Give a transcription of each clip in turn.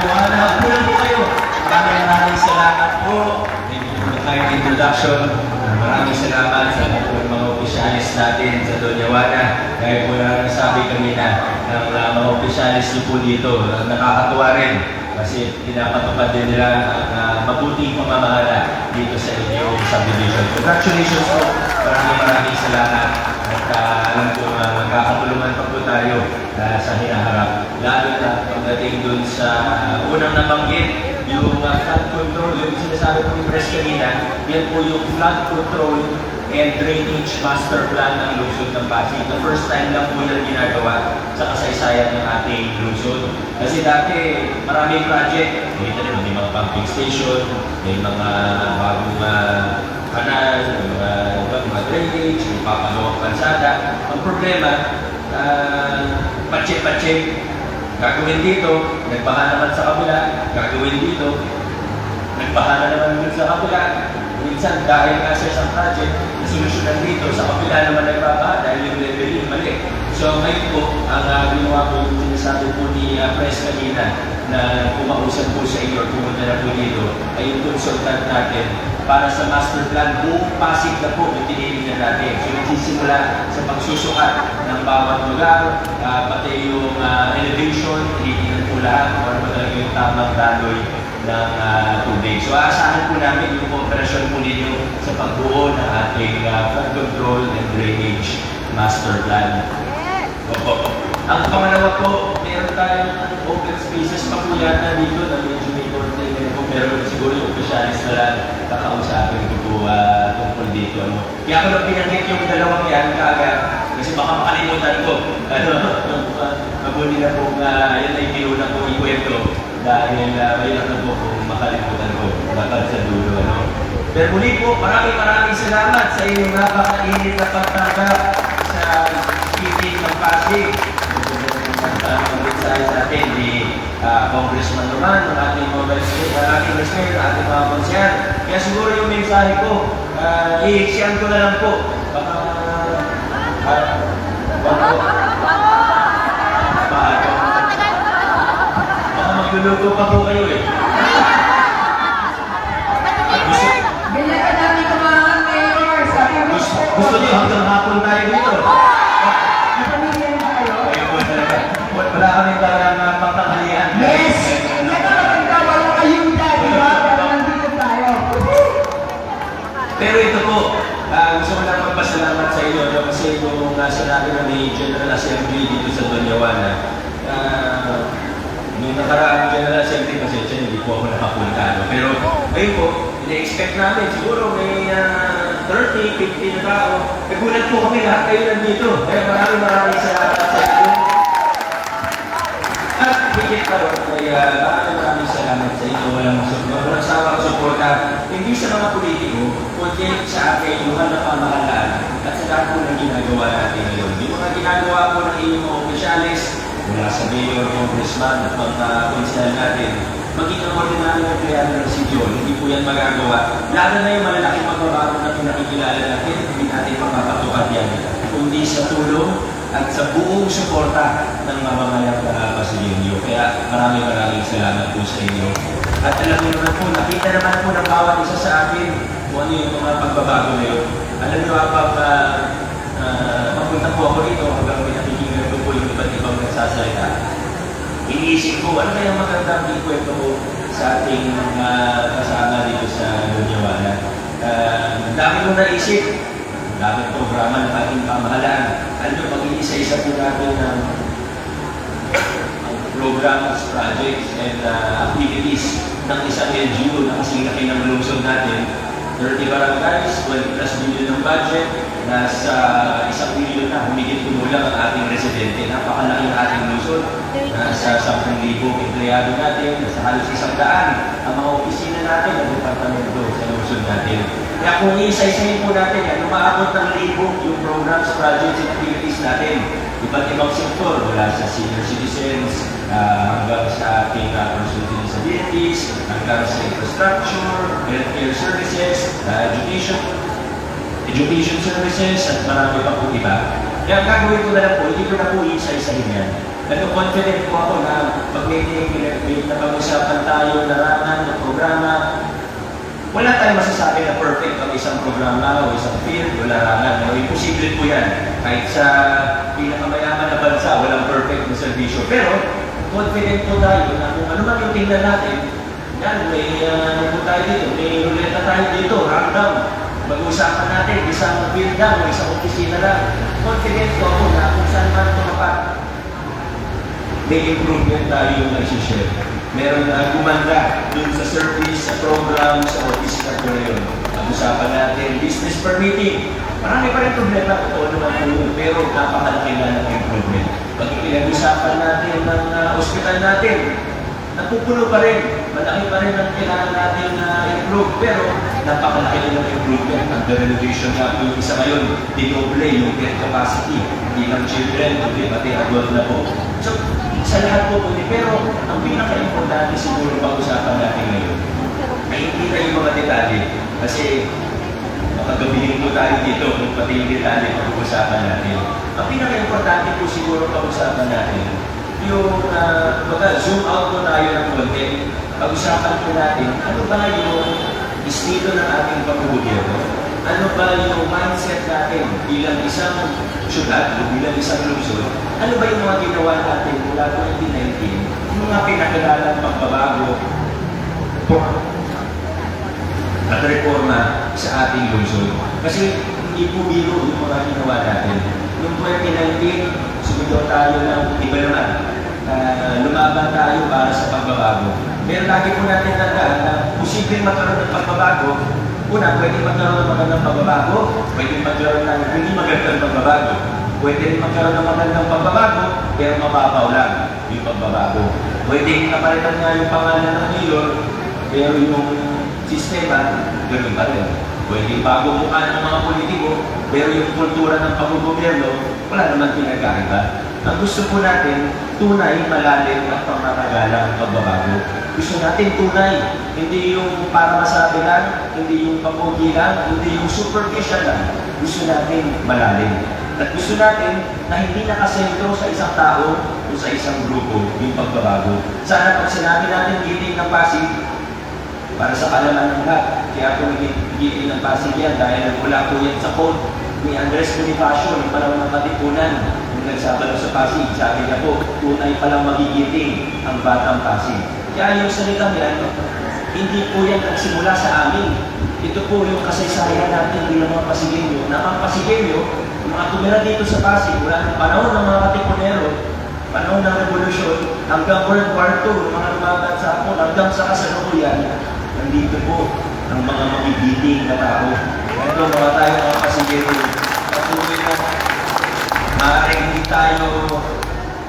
Joanna. Kulang po kayo. Maraming maraming salamat po. For the kind introduction. Maraming salamat sa mga opisyalis natin sa Juana. Gaya po na nasabi kanina ng uh, mga opisyalis niyo po dito. Nakakatuwa rin kasi pinapatupad din nila ang uh, mabuting pamamahala dito sa inyong subdivision. Congratulations po. Maraming maraming salamat. At uh, alam ko uh, magkakatulungan pa po tayo uh, sa hinaharap. Lalo na pagdating dun sa unang nabanggit, yung uh, flood control, yung sinasabi ko ni Pres kanina, yan po yung flood control and drainage master plan ng lungsod ng Pasig. The first time lang po yan ginagawa sa kasaysayan ng ating lungsod. Kasi dati, maraming project. May, may mga pumping station, may mga bagong uh, kanal, may mga, iba, mga drainage, may papalawang kalsada. Ang problema, uh, patse-patse. Gagawin dito, nagbaha naman sa kabila, gagawin dito, nagbaha na naman dun sa kabila. Minsan, dahil nga sa isang project, nasolusyonan dito, sa kabila naman nagbabaha dahil yung level yung mali. So ngayon po, ang uh, ginawa ko yung sinasabi po ni uh, Press kanina na kumausap po sa inyo, pumunta na po dito, ay yung consultant natin para sa master plan, buong Pasig na po yung tinitingnan natin. So nagsisimula sa pagsusukat ng bawat lugar, uh, pati yung uh, elevation, tinitingnan po lahat kung ano ba talaga yung tamang daloy ng uh, tubig. So aasahan po namin yung kooperasyon po ninyo sa pagbuo ng ating uh, flood control and drainage master plan. Opo. Ang pangalawa po, tayong open spaces pa po yata dito na medyo may konti na po, pero siguro yung officialis na lang kakausapin ko po uh, dito. Ano. Kaya ako lang pinanggit yung dalawang yan kaagad kasi baka makalimutan ko. Ano, mabuti na po uh, yan ay kinuna ko ikwento dahil uh, mahirap na po kung makalimutan ko bakal sa dulo. Ano. Pero muli po, maraming maraming salamat sa inyong napakainit na pagtanggap sa speaking ng Pasig. Ang mensahe sa atin ni uh, Congressman Roman, ng ating mga uh, mayor, ng ating mga konsyal. Kaya siguro yung mensahe ko, uh, i-share ko na lang po. Baka, uh, baka, baka, baka magluluto pa po kayo eh. Gusto niyo hanggang hapon tayo dito. Wala kami parang uh, pangkakalian. Yes! Ito maganda, walang ayuda, di ba? Pero nandito tayo. Pero ito po, ah, gusto ko lang magpasalamat sa inyo no? kasi yung uh, sinabi na ni General Assembly dito sa Doña Juana, uh, nung nakaraang General Assembly kasi siya, hindi po ako nakapunta. No? Pero ayun po, ina-expect namin siguro may uh, 30, 50 na tao. Nagulat po kami lahat kayo nandito. Kaya maraming maraming salamat sa inyo. Pa ron, kaya maraming maraming salamat sa inyo. Walang support, walang sawang suporta. Hindi sa mga politiko, kundi sa ating lugar na pamahalaan at sa lahat po ng ginagawa natin ngayon. Yung mga ginagawa po ng inyong mga opisyalis, mula sa mayor, congressman at mga konsyal natin, maging ang ordinaryo ng empleyado ng sityo, hindi po yan magagawa. Lalo na yung malalaking pagbabago na pinakikilala natin, hindi natin mapapatupad yan. Kundi sa tulong at sa buong suporta ng mamamayang. Kaya maraming maraming salamat po sa inyo. At alam niyo naman po, nakita naman po ng bawat isa sa atin kung ano yung mga pagbabago na yun. Alam niyo, kapag uh, uh, mapunta po ako rito, hanggang may nakikinggan ko po yung iba't ibang nagsasalita, iniisip ko, ano kaya magandang ikwento ko sa ating mga kasama dito sa Lunyawana. Uh, ang dami kong naisip, ang daming programa ng ating pamahalaan. Nyo, pag-iisa-isa po natin ng ang programs, projects, and uh, activities ng isang LGU na kasing laki ng lungsod natin. 30 barangays, 20 plus billion ng budget, nasa isang billion na humigit kumulang ang ating residente. Napakalaki ng ating lungsod. Nasa 10,000 empleyado natin, nasa halos isang daan ang mga opisina natin ng departamento sa lungsod natin. Kaya kung isa-isahin po natin yan, umaabot ng libo yung programs, projects, and activities natin. Iba't ibang sektor, mula sa senior citizens, ah, hanggang sa ating uh, person with disabilities, hanggang sa infrastructure, healthcare services, ah, education, education services, at marami pa po iba. Kaya ang gagawin ko na lang po, hindi ko na po isa-isahin yan. Pero confident po ako na may napag-usap tayong larangan ng programa. Wala tayong masasabi na perfect ang isang programa o isang field o larangan. No? Imposible po yan. Kahit sa pinakamayaman na bansa, walang perfect na servisyo. Pero, confident po tayo na kung ano man yung tingnan natin, yan, may uh, tayo dito, may ruleta tayo dito, random. Mag-uusapan natin, isang field lang o isang opisina lang. Confident po ako na kung saan man tumapat, may improvement tayo yung nag-share. Meron na gumanda dun sa service, sa program, sa na po na yun. Pag-usapan natin, business permitting. Marami pa rin problema, totoo naman po pero napakalaki na ng improvement. Pag pinag-usapan natin ng uh, hospital natin, napupuno pa rin. Malaki pa rin ang kailangan natin na improve, pero napakalaki na ng improvement. Ang renovation nga po yung isa ngayon, dinoble yung bed capacity. Hindi lang children, kundi pati adult na po. So, sa lahat po po, pero ang pinaka-importante siguro pag-usapan natin ngayon, ay hindi na yung mga detalye. Kasi makagabihin po tayo dito kung pati yung detalye pag-usapan natin. Ang pinaka-importante po siguro pag-usapan natin, yung uh, baga, zoom out po tayo ng konti. Pag-usapan po natin, ano ba yung estilo ng ating pamumugobyerno? Ano ba yung mindset natin bilang isang syudad o bilang isang lungsod? Ano ba yung mga ginawa natin mula 2019? Yung mga pinakalalang pagbabago at reforma sa ating lungsod. Kasi hindi po biro yung mga ginawa natin. Noong 2019, sumigaw tayo ng iba naman. Uh, lumaban tayo para sa pagbabago. Pero lagi po natin tandaan na posibleng magkaroon ng pagbabago. Una, pwede magkaroon ng magandang pagbabago, pwede magkaroon ng hindi magandang pagbabago. Pwede rin magkaroon ng magandang pagbabago, pero mababaw lang yung pagbabago. Pwede napalitan nga yung pangalan ng mayor, pero yung sistema, ganoon pa rin. Pwede bago mukha ng mga politiko, pero yung kultura ng paggogobyerno, wala naman pinagkaiba. Ang gusto po natin, tunay, malalim at pangmatagalang pagbabago. Gusto natin tunay, hindi yung para masabi lang, hindi yung papogi lang, hindi yung superficial lang. Gusto natin malalim. At gusto natin na hindi nakasentro sa isang tao o sa isang grupo yung pagbabago. Sana pag sinabi natin giting ng Pasig, para sa kalaman ng lahat. Kaya po nagiging ng Pasig yan dahil nagmula po yan sa code ni Andres Bonifacio ng panahon ng Katipunan nung nagsabalo sa Pasig. Sabi niya po, tunay palang magigiting ang batang Pasig. Kaya yung salitang yan, hindi po yan nagsimula sa amin. Ito po yung kasaysayan natin bilang mga Pasigenyo. Na ang Pasigenyo, mga tumira dito sa Pasig, mula ng panahon ng mga Katipunero, panahon ng Revolusyon, hanggang World War II, mga lumaban sa Hapon, hanggang sa kasalukuyan, nandito po ang mga magigiting na tao. Ito mga tayo mga kasigero, patuloy na maaaring hindi tayo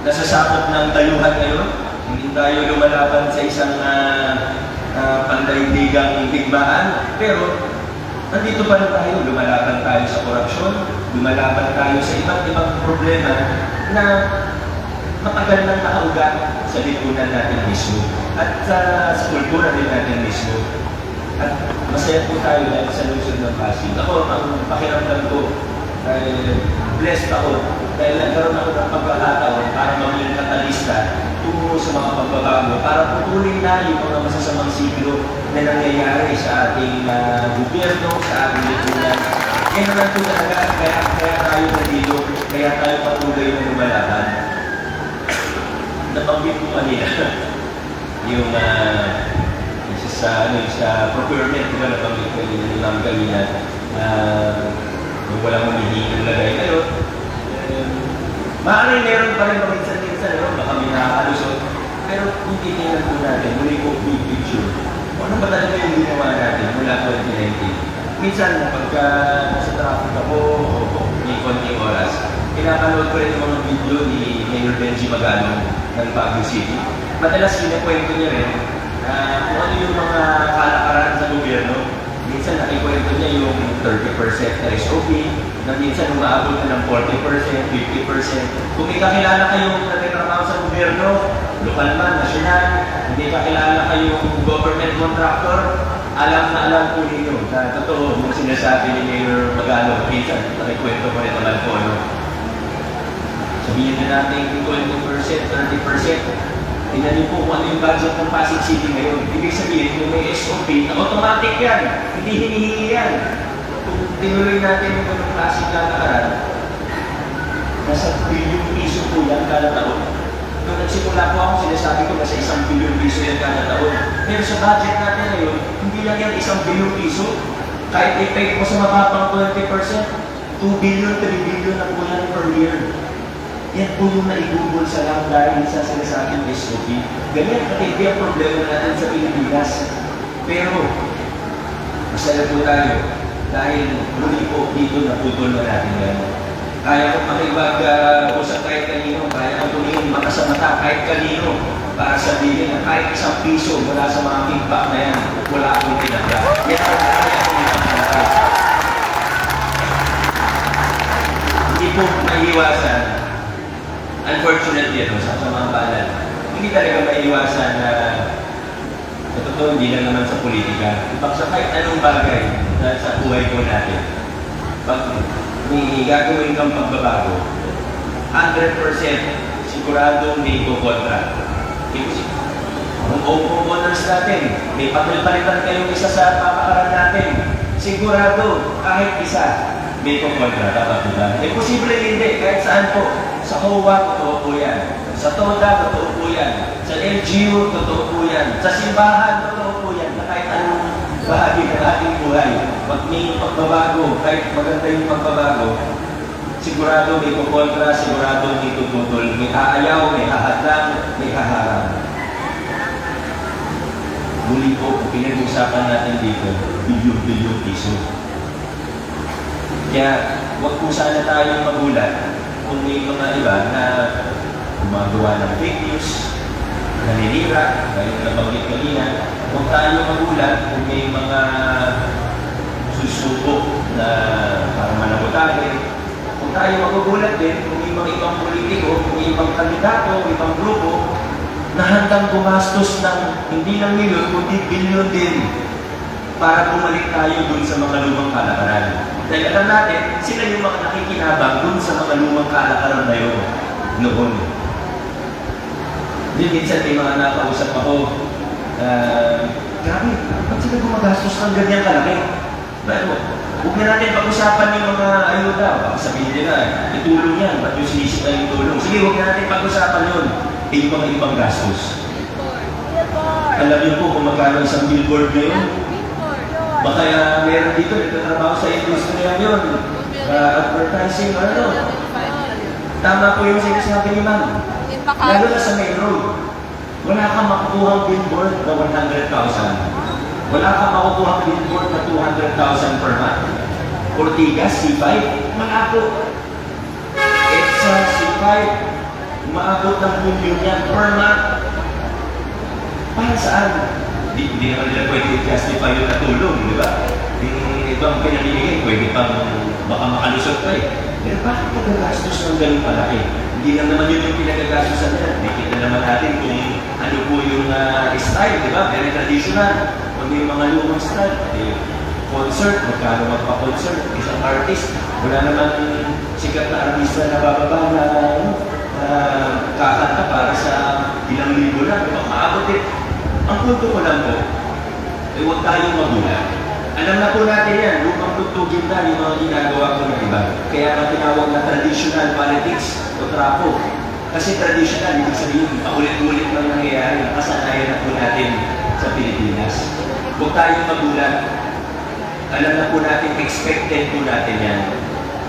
nasasakop ng dayuhan ngayon, hindi tayo lumalaban sa isang uh, uh, pandaigdigang digmaan, pero nandito pa rin tayo, lumalaban tayo sa korupsyon, lumalaban tayo sa iba't ibang problema na matagal nang nakaugat sa lipunan natin mismo at sa, sa kultura din natin mismo. At masaya po tayo dahil sa lungsod ng Pasig. Ako, ang pakiramdam ko, dahil blessed ako dahil nagkaroon ako ng pagkakataon para maging katalista tungo sa mga pagbabago para putulin na yung mga masasamang siglo na nangyayari sa ating uh, gobyerno, sa ating lipunan. Kaya naman po talaga, kaya, kaya tayo nandito, kaya tayo patuloy na lumalaban nabanggit ko kanina yung uh, isa sa ano sa procurement di ba nabanggit ko yung naman kanina uh, walang humihingin lagay pero um, maaaring meron pa rin paminsan-minsan no? baka may nakakalusot pero kung po natin muli ko big picture ano ba talaga yung ginawa natin mula 2019 minsan pagka nasa traffic ako o may konting oras pinapanood ko rin yung video ni Mayor Benji Magalong ng Baguio City. Madalas kinakwento niya rin na kung ano yung mga kalakaran sa gobyerno. Minsan nakikwento niya yung 30% na SOP, na minsan umaabot na ng 40%, 50%. Kung may kakilala kayong nagtatrabaho sa gobyerno, lokal man, nasyonal, hindi kakilala kayong government contractor, alam na alam po ninyo na totoo yung sinasabi ni Mayor Magalong. Minsan nakikwento ko rin naman po, no? Sabihin na natin 20%, 30%. Tingnan niyo po kung ano yung budget ng Pasig City ngayon. Ibig sabihin, kung may SOP, na automatic yan. Hindi hinihingi yan. Kung tinuloy natin yung ganung klaseng lalakaran, nasa bilyong piso po yan kada taon. Nung nagsimula po ako, sinasabi ko nasa isang bilyong piso yan kada taon. Pero sa budget natin ngayon, hindi lang yan isang bilyong piso. Kahit i-pay mo sa mababang 20%, 2 billion, 3 billion na po yan per year. Yan po yung naibubol sa lang dahil sa sinasabing SOP. Ganyan katindi ang problema natin sa Pilipinas. Pero, masaya po tayo dahil muli po dito naputol na natin yan. Kaya ko makipag-usap kahit kanino, kaya ko tumingin mata sa mata kahit kanino para sabihin na kahit isang piso mula sa mga feedback na yan, wala akong tinanda. Yan ang kaya ko ipagkakal. Hindi po maiiwasan unfortunately, ano, sa mga balat, hindi talaga maiiwasan na sa totoo, hindi lang naman sa politika. Ibang sa kahit anong bagay na sa buhay ko natin, pag may gagawin kang pagbabago, 100% sigurado may kukontra. Kung voters natin, may papilpalitan kayong isa sa papakaran natin, sigurado kahit isa, may kukontra. Dapat ba? Eh, posible hindi, kahit saan po. Sa HOA, totoo po yan. Sa TODA, totoo po yan. Sa LGU, totoo po yan. Sa simbahan, totoo po yan. Na kahit anong bahagi ng ating buhay, pag may pagbabago, kahit maganda yung pagbabago, sigurado may kukontra, sigurado may tututol, may aayaw, may hahadlang, may haharang. Muli po, pinag-usapan natin dito, bilyon-bilyon piso. Kaya, huwag po sana tayong magulat kung may mga iba na gumagawa ng fake news, naninira, gaya na nabanggit kanina, huwag tayong magulat kung may mga susubok na para manabotahe. Huwag tayo magugulat din kung may mga ibang politiko, kung may ibang kandidato, ibang grupo, na handang gumastos ng hindi lang milyon, kundi bilyon din para bumalik tayo dun sa mga lumang kalakaran. Dahil alam natin, sila yung mga nakikinabang dun sa mga lumang kalakaran na yun noon. Di minsan may mga nakausap ako, uh, grabe, ba't sila gumagastos ng ganyan kalaki? Pero, huwag na natin pag-usapan yung mga ayuda. Baka sabihin nila, itulong yan, ba't yung sinisip na yung tulong? Sige, huwag na natin pag-usapan yun. Eh, yung mga ibang gastos. Alam niyo po kung magkano isang billboard ngayon? Baka uh, meron dito, nagtatrabaho sa industriya yun. Uh, advertising, ano. Tama po yung sinasabi ni ma'am. Lalo na sa main road. Wala kang makukuhang billboard na 100,000. Wala kang makukuhang billboard na 200,000 per month. Ortigas, C5, malabo. EDSA, C5, umaabot ng yan per month. Para saan? Di, di naman nila pwede justify yung natulong, di ba? Yung ibang pinamimigay, pwede pang baka makalusot pa eh. Pero bakit nagagastos ng ganun palaki? Hindi lang naman yun yung pinagagastosan nila. Nakikita naman natin kung ano po yung uh, style, di ba? Very traditional. Kung yung mga lumang style, eh, concert, magkano magpa-concert, isang artist, wala naman sikat na artista na bababa na, ano, na kakanta para sa ilang libo lang. Maabot din. Ang punto ko lang po, eh huwag tayong magulat. Alam na po natin yan, lumang tugtugin na yung mga ginagawa ko ng iba. Kaya ang tinawag na traditional politics o trapo. Kasi traditional, ibig sabihin, paulit-ulit lang nangyayari, nakasanayan na po natin sa Pilipinas. Huwag tayong magulat. Alam na po natin, expected po natin yan.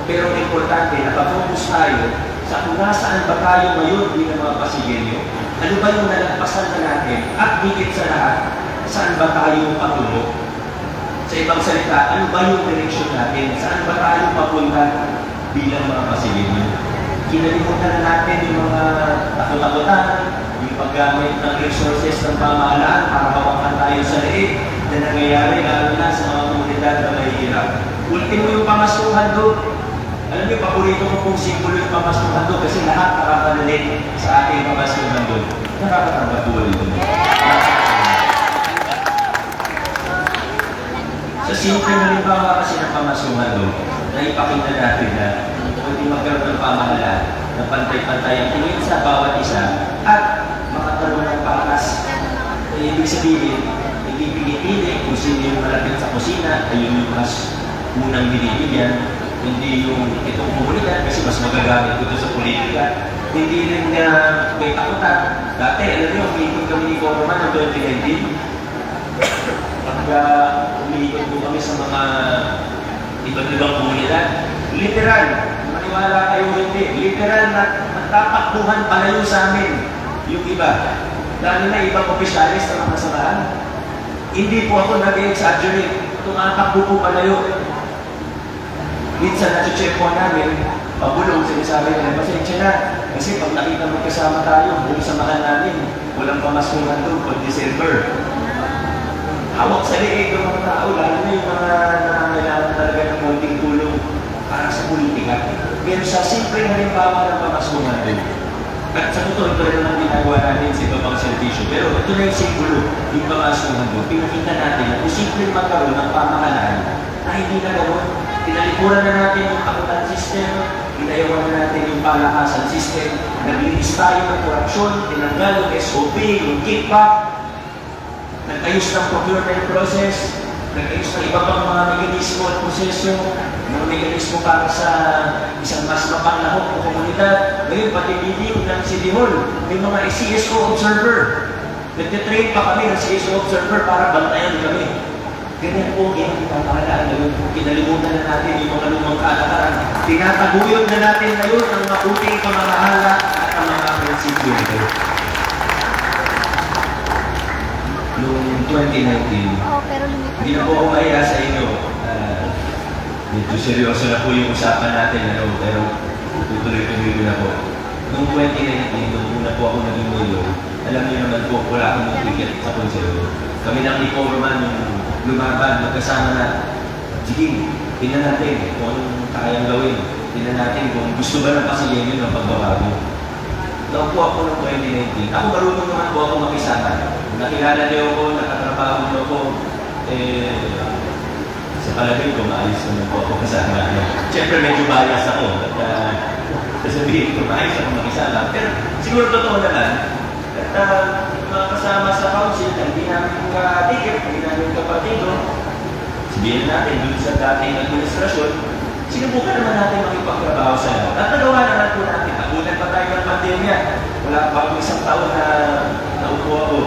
Pero importante, nakafocus tayo sa kung nasaan ba tayo ngayon bilang mga Pasigilyo. Ano ba yung nalagpasan na natin? At higit sa lahat, saan ba tayo patungo? Sa ibang salita, ano ba yung direksyon natin? Saan ba tayo papunta bilang mga Pasigilyo? Kinalimutan na natin yung mga takot-takotan, yung paggamit ng resources ng pamahalaan para hawakan tayo sa liit na nangyayari lalo na sa mga komunidad na mahihirap. Ultimo yung pamasuhan doon. Alam niyo, paborito ko pong simbolo yung pamasuhan doon kasi lahat nakakalalit sa ating pamasuhan doon. Nakakatambatuan doon. Sa simple halimbawa kasi ng pamasuhan doon, naipakita natin na pwede magkaroon ng pamahalaan na pantay-pantay ang tingin sa bawat isa at makakaroon ng napakalakas. Eh, ibig sabihin, pinipili kung sino yung malapit sa kusina, ayun yung mas unang binibigyan. Hindi yung itong komunidad kasi mas magagamit ko sa politika. Hindi rin na may takutan. Dati, alam niyo, meeting kami ni Cocoman noong 2019. Pagka umiikot po kami sa mga iba't ibang komunidad, literal, maniwala kayo hindi, literal na nagtatakbuhan palayo sa amin yung iba. Lalo na ibang opisyalis na mga samahan. Hindi po ako nag-exaggerate. Tumatakbo po palayo. Minsan na-check po namin, pabulong, sinasabi nila, pasensya na. Kasi pag nakita magkasama tayo, buong samahan namin, walang pamasukan doon pag December. Hawak sa liig ng mga tao, lalo na yung mga nangangailangan talaga ng konting tulong para sa politika. Pero sa simple na halimbawa ng pamasukan din. At sa totoo, ito rin naman ginagawa natin sa iba servisyo. Pero ito na yung simbolo, yung pamasukan doon. Pinakita natin na simple magkaroon ng pamahalaan na hindi na gawin. Tinalikuran na natin yung kakutan system, inayawan na natin yung palakasan system, naglinis tayo ng korupsyon, tinanggal yung SOP, yung kickback, nag-ayos ng procurement process, nag-ayos ng iba pang mga mekanismo at proseso, mga mekanismo para sa isang mas mapanglahok na komunidad. Ngayon, pati bidding ng City Hall, may mga CSO observer. Nagtitrain pa kami ng CSO observer para bantayan kami. Ganyan po ang pamahalaan ngayon. Kinalimutan na natin yung mga lumang kalakaran. Tinataguyod na natin ngayon ang mabuting pamamahala at ang mga prinsipyo nito. Noong 2019, Oo, pero lumipat hindi na po ako mahiya sa inyo. Ah, medyo seryoso na po yung usapan natin, ano, pero tutuloy-tuloy ko na po. Noong 2019, nung una po ako naging mayor, alam niyo naman po, wala akong ticket sa konsero. Kami lang ni Coverman yung lumaban, magkasama na, sige, tingnan natin kung anong kayang gawin. Tingnan natin kung gusto ba ng pasiyenyo ng pagbabago. Naupo ako ng 2019. Ako marunong naman po ako makisama. Nakilala niyo ako, nakatrabaho niyo ako, eh, sa palagay ko, maayos naman po ako kasama. Siyempre, medyo bias ako. At uh, sasabihin ko, maayos ako makisama. Pero siguro totoo naman, at uh, mga kasama sa council, na hindi namin ka-ticket, hindi namin kapatido, sabihin natin, dun sa dating administrasyon, sinubukan naman natin makipagtrabaho sa lahat. At nagawa naman po natin. Nakunan pa tayo ng pandemya. Wala pa ako isang taon na naupo ako.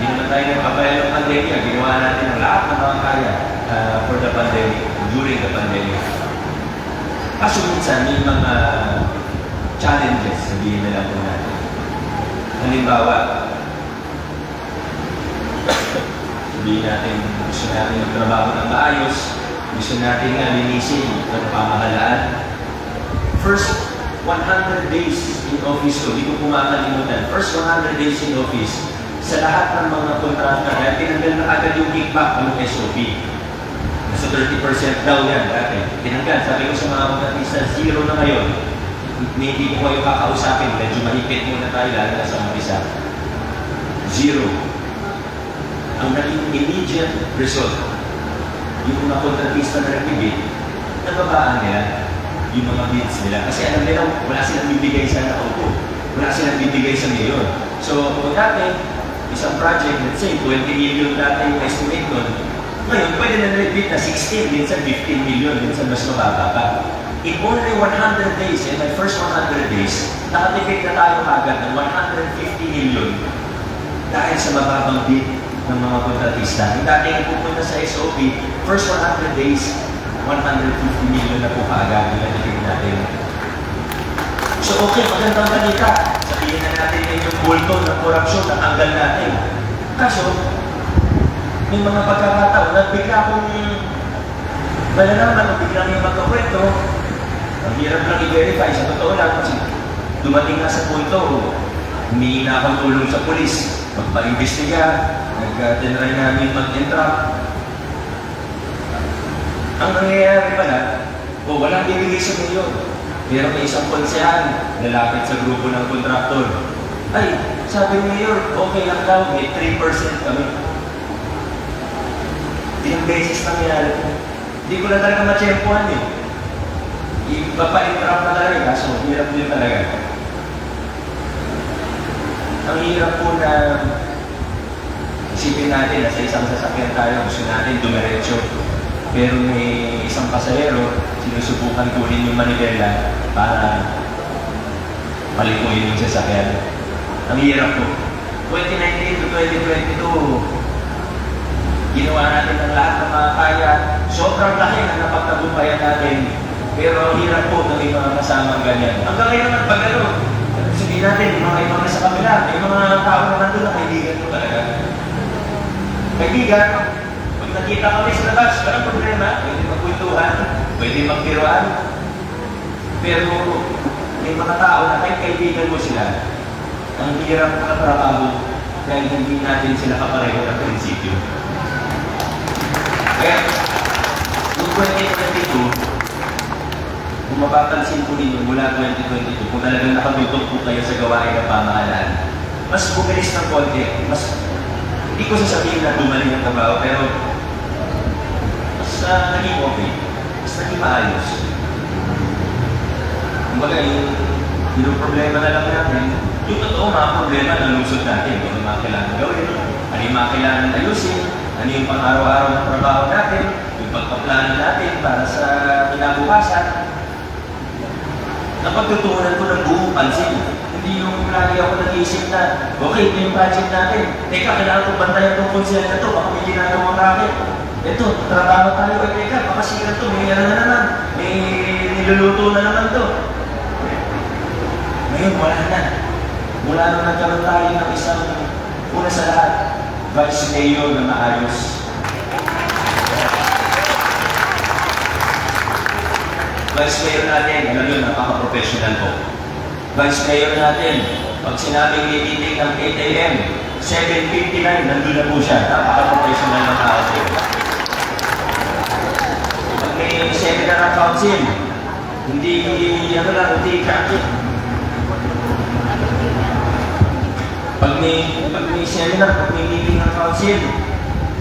Hindi naman tayo napabayal ng pandemya. Ginawa natin ang lahat ng mga kaya uh, for the pandemic, during the pandemic. Kaso minsan, may mga challenges, sabihin na lang po natin. Halimbawa, sabihin natin, gusto natin magtrabaho ng maayos, gusto natin nga linisin ang pamahalaan. First 100 days in office ko, di ko kumakalimutan. First 100 days in office, sa lahat ng mga kontrata, dahil tinanggal na agad yung kickback ng SOP. Nasa 30% daw yan dati. Tinanggal, sabi ko sa mga kontratista, zero na ngayon. Hindi ko kayo kakausapin, medyo mahipit muna tayo, lalo na sa mga isa. Zero. Ang naging immediate result, yung mga kontratista na nag-bid, nababaan nila yung mga bids nila. Kasi alam nila, wala silang bibigay sa nakaupo. Wala silang bibigay sa mayor. So, kung dati, isang project, let's say, 20 million dati yung estimate nun, ngayon, pwede na nag-bid na 16, minsan 15 million, minsan mas mababa pa. In only 100 days, in my first 100 days, nakatipid na tayo kagad ng 150 million dahil sa mababang bid ng mga kontratista. Yung dati yung pupunta sa SOP, first 100 days, 150 million na po kaagad yung natipid natin. So okay, magandang balita. Sabihin na natin na yung bulto ng korupsyon na tanggal natin. Kaso, may mga pagkakataon na bigla akong malalaman o biglang yung magkakwento, ang hirap lang i-verify. Sa totoo lang, dumating na sa punto, humingi na akong tulong sa polis, magpa-imbestiga, nag-try namin mag-entrap. Ang nangyayari pala, o walang bibigay sa milyon. Pero may isang konsehan, lalapit sa grupo ng kontraktor. Ay, sabi ni Mayor, okay lang daw, may 3% kami. Ilang beses nangyari. Hindi ko na talaga matsyempohan eh. Ipapaintrap na talaga, kaso hirap din talaga. Ang hirap po na isipin natin na sa isang sasakyan tayo, gusto natin dumiretso. Pero may isang pasahero, sinusubukan kunin yung manibela para palikuin yung sasakyan. Ang hirap po. 2019 to 2022, ginawa natin ang lahat ng mga kaya. Sobrang laki na napagtagumpayan natin. Pero hirap po na may mga kasamang ganyan. Hanggang ngayon pag ano, sabihin natin, yung mga ibang nasa kabila, may mga tao na nandun na kaibigan ko talaga. Kaibigan, pag nakita kami sa labas, walang problema, pwede magkwentuhan, pwede magtiruan. Pero may mga tao na kahit kaibigan mo sila, ang hirap na trabaho dahil hindi natin sila kapareho ng prinsipyo. Kaya, noong 2022, kung mapapansin po ninyo mula 2022, kung talagang nakatutok po kayo sa gawain ng pamahalaan, mas bumilis ng konti, mas hindi ko sasabihin na dumaling ang trabaho, pero mas uh, naging okay, mas naging maayos. Kumbaga, yung, yung problema na lang natin, yung totoo mga problema na lungsod natin, ano mga kailangan gawin, ano yung mga kailangan ayusin, ano yung pang-araw-araw na trabaho natin, yung pagpaplano natin para sa kinabukasan, napagtutunan ko ng buong pansin. Hindi yung lagi ako nag-iisip na, okay, ito yung budget natin. Teka, kailangan ko bantayan itong konsel na to, baka may ginagawang racket. Ito, trabaho tayo, eh, teka, baka sira to, may ano na naman, may niluluto na naman to. Ngayon, wala na. Mula nung nagkaroon tayo ng isang, una sa lahat, vice mayor na maayos. Vice mayor natin, alam yun, napaka-professional po. Vice mayor natin, pag sinabing meeting ng 8 a.m., 7.59, nandun na po siya. Napaka-professional ng tao. Pag may seminar ng council, hindi, ano lang, hindi kakit. Pag may, pag may seminar, pag may meeting ng council,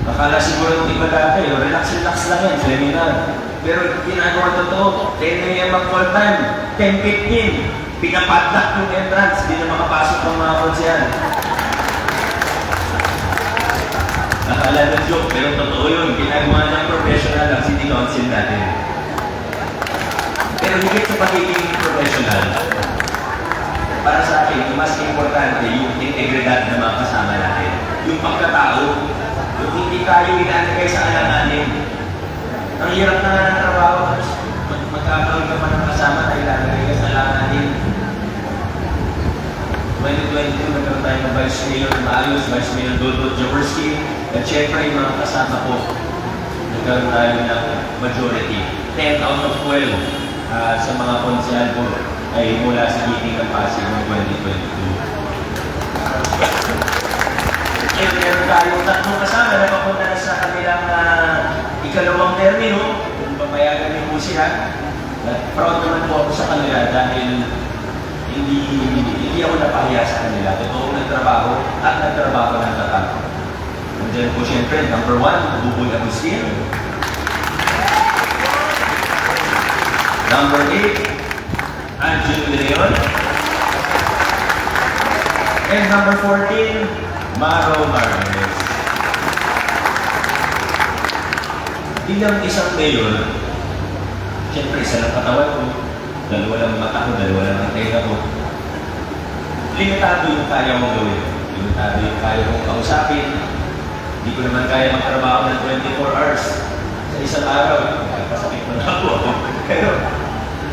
akala siguro hindi ba dati, relax-relax lang yan, seminar. Pero ginagawa totoo, 10 a.m. ang call time, 10.15, pinapadlock yung entrance, hindi na makapasok ng mga konsyan. Nakala na joke, pero totoo yun, ginagawa ng professional ang city council natin. Pero higit sa pagiging professional, para sa akin, yung mas importante yung integridad ng mga kasama natin. Yung pagkatao, yung hindi tayo inanagay sa alanganin. Ang hirap na nga ng trabaho, tapos mag magkakaroon ka pa ng kasama na ilalagay ka sa alanganin. 2022, nagkaroon tayo ng Vice Mayor na maayos, Vice Mayor Dodo Jaworski, at syempre yung mga kasama ko, nagkaroon tayo ng majority. 10 out of 12 ah, sa mga konsehal ko ay mula sa meeting ng Pasig ng 2022. Ngayon, meron tayong tatlong kasama na papunta na sa kanilang ah, ikalawang termino, kung papayagan niyo po sila. At proud naman po ako sa kanila dahil hindi, hindi ako napahiya sa kanila. Totoo nagtrabaho at nagtrabaho ng tatag. Nandiyan po siyempre, number one, Buboy Agustin. Number eight, Angelo De Leon. And number 14, Maro Martinez. Bilang isang mayor, siyempre isa lang katawan ko, dalawa lang mata ko, dalawa lang ang tenga ko. Limitado yung kaya mong gawin. Limitado yung kaya mong kausapin. Hindi ko naman kaya magtrabaho ng 24 hours sa isang araw. Kasakit mo na ako. Pero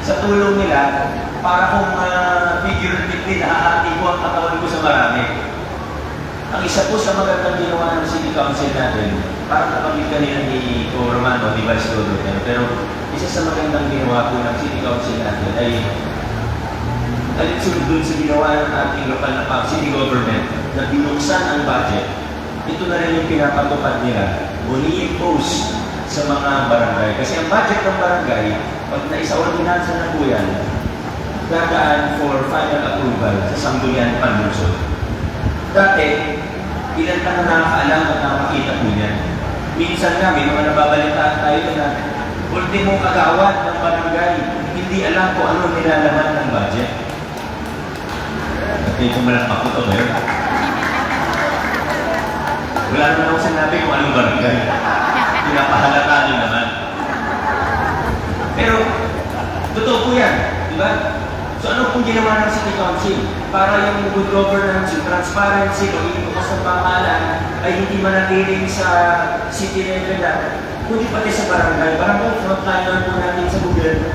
sa tulong nila, para kung uh, figuratively nakahati ko ang katawan ko sa marami. Ang isa po sa magandang ginawa ng City Council natin, parang nakamit kanina ni Co Romano, ni Vice Dodo, pero isa sa magandang ginawa po ng City Council natin ay alinsunod dun sa ginawa ng ating lokal na pang city government na binuksan ang budget. Ito na rin yung pinapatupad nila o ni-impose sa mga barangay. Kasi ang budget ng barangay, pag naisa-ordinansa na po yan, dadaan for final approval sa Sangguniang Panlunsod. Dati, ilan na nakakaalam at nakakita po niyan. Minsan nga, may mga nababalitaan tayo na ultimo kagawad ng barangay, hindi alam kung ano nilalaman ng budget. At may pumalakpak ko ito ngayon. Wala naman ako sinabi kung anong barangay. Pinapahalata niyo naman. Pero, totoo po yan. Di ba? So ano pong ginawa ng City Council? Para yung good governance, yung transparency, yung inibukas ng pamahalaan ay hindi manatiling sa city level lang, kundi pati sa barangay. Barangay frontliner po natin sa gobyerno.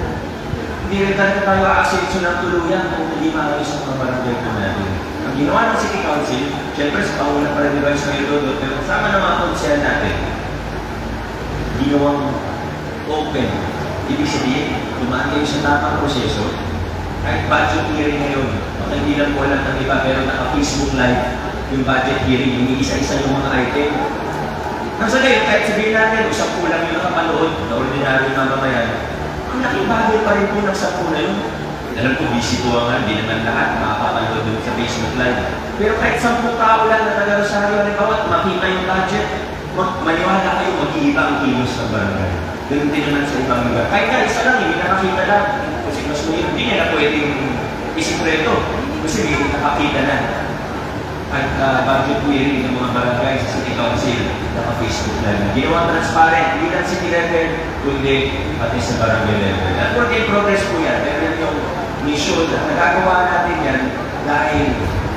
Hindi rin talaga tayo aasenso ng tuluyan kung hindi maayos ang barangay po natin. Ang ginawa ng City Council, syempre sa Panguna pa rin ni Vice Mayor Dodo, pero kasama ng mga konsel natin, ginawang open. Ibig sabihin, dumaan kayo sa tamang proseso, kahit budget hearing ngayon, baka hindi lang po alam ng iba, pero naka-Facebook live yung budget hearing, yung isa-isa yung mga item. Nang sa ngayon, kahit sabihin natin, usap po lang yung nakapanood na ordinary mamamayan, ang laking bagay pa rin po ng sampu na yun. Alam ko, busy po ang hindi naman lahat makakapanood doon sa Facebook live. Pero kahit sampung tao lang na taga-Rosario, halimbawa, makita yung budget, maniwala kayo, mag-iiba ang kilos ng barangay. Ganun din naman sa ibang lugar. Kahit nga, isa lang, hindi nakakita lang. Kasi mas mo hindi niya na pwedeng isikreto. Kasi may nakakita na. At uh, budget hearing ng mga barangay sa City Council, naka-Facebook na. Ginawa transparent, hindi lang city level, kundi pati sa barangay level. At work in progress po yan. Pero yun yung mission na nagagawa natin yan dahil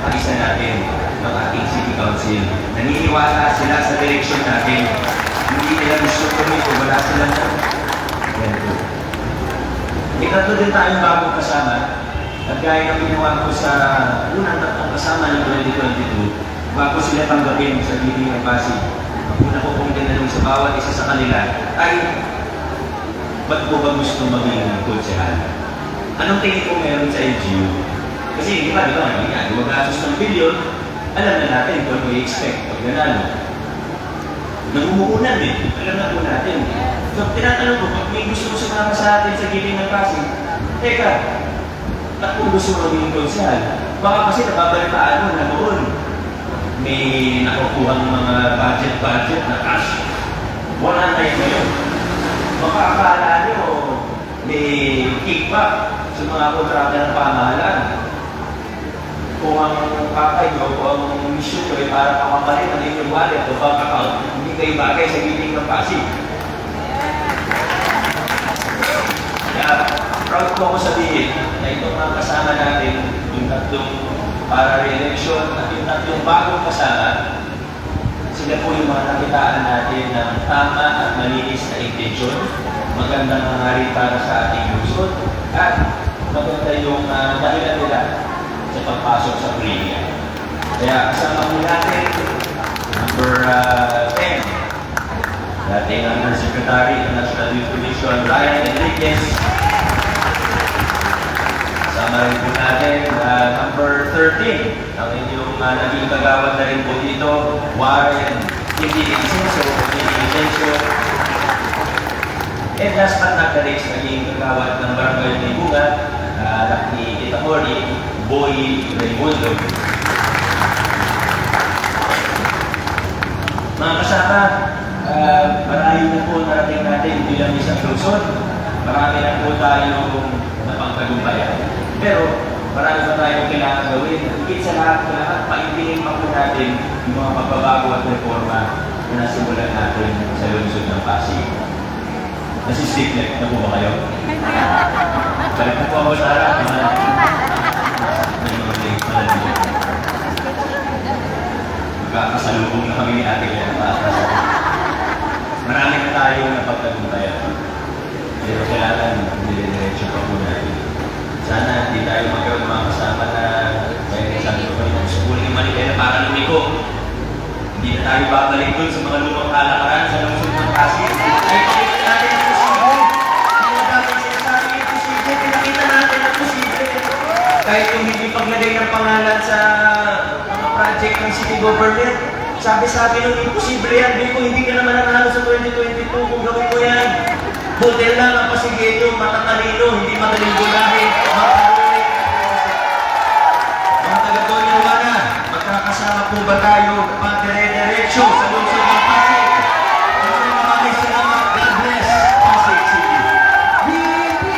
kaisa natin ng ating City Council. Naniniwala sila sa direction natin. Hindi nila gusto kami kung wala silang po. Ikatlo din tayong bagong kasama. At gaya ng ginawa ko sa unang tatlong kasama ng 2022, bago sila tanggapin sa meeting ng Pasig, ang una ko pong tinanong sa bawat isa sa kanila ay, ba't po ba gusto maging konsehal? Anong tingin ko meron sa LGU? Kasi di ba, di ba, hindi nga, gumagastos ng bilyon, alam na natin kung ano i-expect pag nanalo. Nagumuunan eh. Alam na po natin. So, tinatanong ko, pag sumama sa atin sa giling ng Pasig, teka, at kung gusto mo maging konsehal, baka kasi nababalitaan mo na noon, may nakukuha ng mga budget-budget na cash. Wala yun ngayon. Baka akala nyo, may kickback sa mga kontrata ng pamahalaan. Kung ang kakay nyo o ang mission nyo ay para pakapalit ang inyong wallet o bank account, hindi kayo bagay sa giling ng Pasig. Kaya proud po ako sabihin na itong mga kasama natin, yung tatlong para re-election at yung tatlong bagong kasama, sila po yung mga nakitaan natin ng tama at malinis na intensyon, magandang hangarin para sa ating lungsod, at maganda yung uh, dahilan nila sa pagpasok sa Premier. Kaya kasama po natin, number uh, 10, dating Undersecretary ng National Youth Commission, Ryan Enriquez. Rin po natin, uh, number 13, ang inyong uh, naging kagawad na rin po dito, Warren Hindi Vicencio, Hindi Vicencio. And last but not the least, naging kagawad ng Barangay Libugan, uh, anak ni Itamori, Boy Raimundo. Mga kasama, uh, marami na po narating natin bilang isang lungsod. Marami na po tayong napangtagumpayan. Pero marami pa tayong kailangan gawin. Higit sa lahat, kailangan paintingin pa po natin yung mga pagbabago at reforma na nasimulan natin sa lungsod ng Pasig. Nasistiklet na po ba kayo? Balik na po ako sa harap. Na. Magkakasalubong na kami ni Ate Glenn. Marami na tayong napagtagumpayan. Pero kailangan natin. Sana hindi tayo magkaroon ng mga kasama na kaya sabi ko kayo, sukuling yung Manila para lumiko. Hindi na tayo babalik dun sa mga lumang kalakaran sa lungsod ng Pasig. Natin ang posible. Hindi na natin sinasabi yung posible. Pinakita. Kahit yung hindi paglagay ng pangalan sa mga project ng city government, sabi-sabi nung imposible yan, Biko, hindi ka naman nanalo sa 2022 kung gawin mo yan. Modela ng pasigilyo, matatalino, hindi madaling gulahin, makakulit. Mga taga-Doña Juana, magkakasama po ba tayo pang dire-diretso sa lungsod